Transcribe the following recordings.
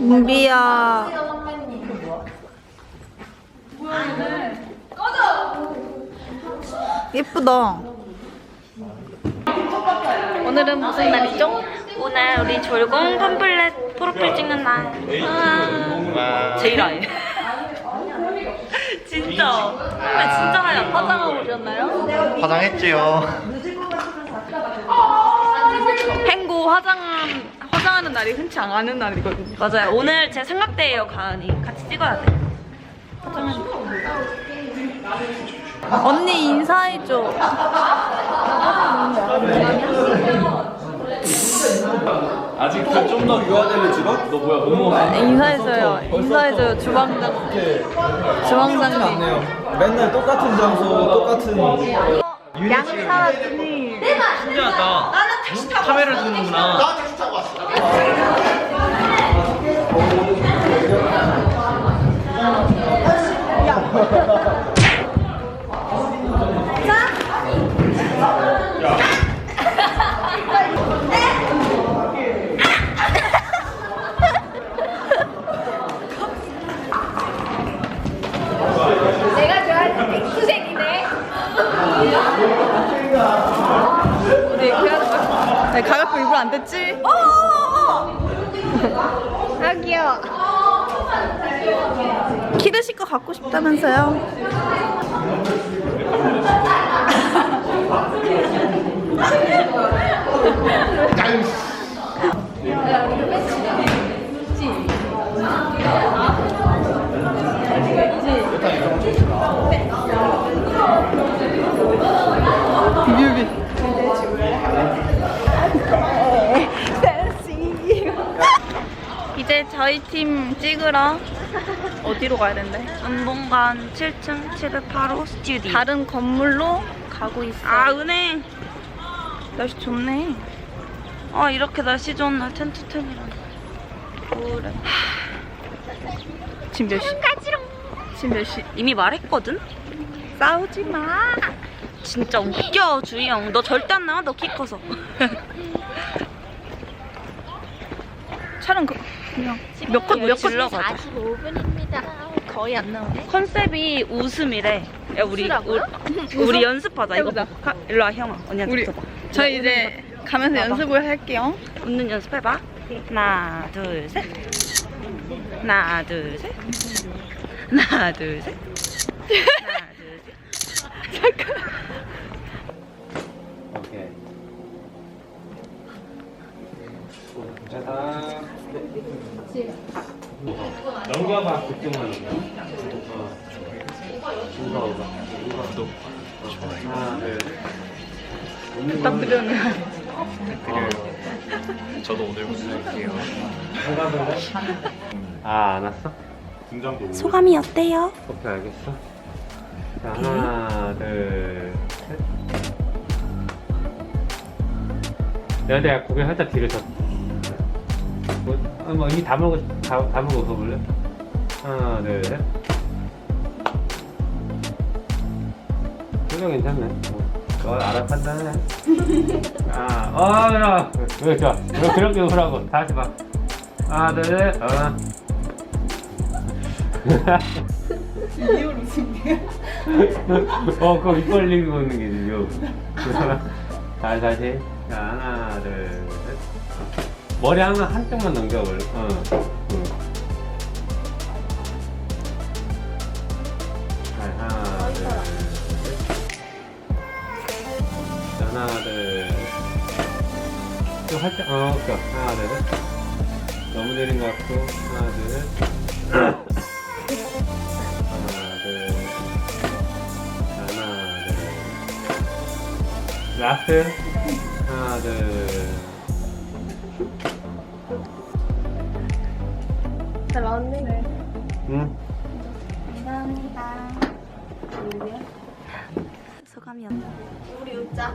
은비야. 예쁘다. 오늘은 무슨 날이죠? 오늘 우리 졸공 팜플렛 프로필 찍는 날. 아, 제일 아예. 진짜. 근데 진짜 하얀 화장하고 오셨나요? 화장했지요. 펭구 화장 한 화장하는 날이 흔치 않은 날이거든요. 맞아요. 오늘 제 삼각대예요, 가은이. 같이 찍어야 돼. 언니 인사해줘. 아직 좀더 유화되는 직업? 너 뭐야 못 먹어? 인사해줘요. 인사해줘요. 주방장. 주방장님. 맨날 똑같은 장소 똑같은 양 사라지니. 신기하다 카메라 드는구나 네, 가볍게 일부러 안 됐지? 아 귀여워. 키르시 거 갖고 싶다면서요? 뮤비. 이제 저희 팀 찍으러 어디로 가야 된대? 은봉관 7층 708호 스튜디오. 다른 건물로 가고 있어. 아, 은행. 날씨 좋네. 아, 이렇게 날씨 좋은 날 텐트 텐이라니. 그래. 지금 몇 시? 지금 몇 시? 이미 말했거든? 싸우지 마. 진짜 웃겨, 주희 형. 너 절대 안 나와, 너 키 커서. 촬영 그 그냥 몇 컷, 몇 컷? 질러가자. 45분입니다. 거의 안 나오네. 컨셉이 웃음이래. 야, 우리, 웃으라고요? 우리, 우리 연습하자. 이거 해보자. 가, 일로 와, 형아. 언니한테 우리 붙어봐. 저희 이제 가면서 연습을 할게요. 웃는 연습해봐. 하나, 둘, 셋. 하나, 둘, 셋. 하나, 둘, 셋. 하나, 둘, 셋. 오케 넘겨봐 그쪽만 넘겨 이거 이거 구독 하나 둘 부탁드려요. 저도 오늘 웃을게요. 아 안 왔어? 소감이 어때요? 오케이 알겠어 자 하나 둘 셋 내가 내가 고개 살짝 뒤로 쳤 뭐, 아, 뭐 이미 다 먹어 다, 다 먹어 볼래? 하나 둘 셋 표정 괜찮네 뭐, 너 알아 판단해 아, 어, 야, 왜 좋아 왜 그렇게 울라고 다시 봐 하나 둘 셋 어. 어, 그거 입 벌리고 있는 게 지금. 자, 다시. 자, 하나, 둘, 셋. 머리 항상 한쪽만 넘겨볼래. 어. 응. 자, 하나, 둘, 셋. 자, 하나, 둘. 좀 살짝, 어, 오케이. 하나, 둘, 셋. 너무 내린 것 같고. 하나, 둘, 셋. 하나, 둘. 하나, 둘. 라스트. 하나, 둘. 잘 나왔네. 응. 소감이 어때? 우리 웃자.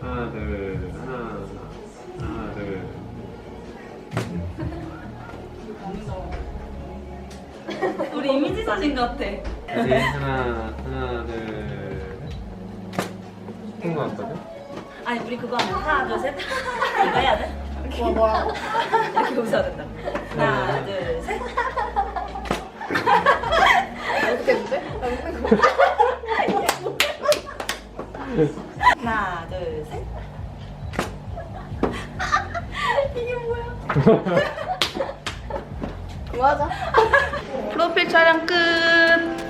하나, 둘. 하나, 하나, 둘. 우리 이미지 사진 같아. 다시 하나, 하나, 둘. 셋. 한거 같거든? 아니, 우리 그거 하면 하나, 둘, 셋. 이거 해야 돼? 뭐 뭐라고? 이렇게 웃어야 된다. 하나, 둘, 셋. 어떻게 했는데? 하나, 둘, 셋. 이게 뭐야? 맞아. 프로필 촬영 끝.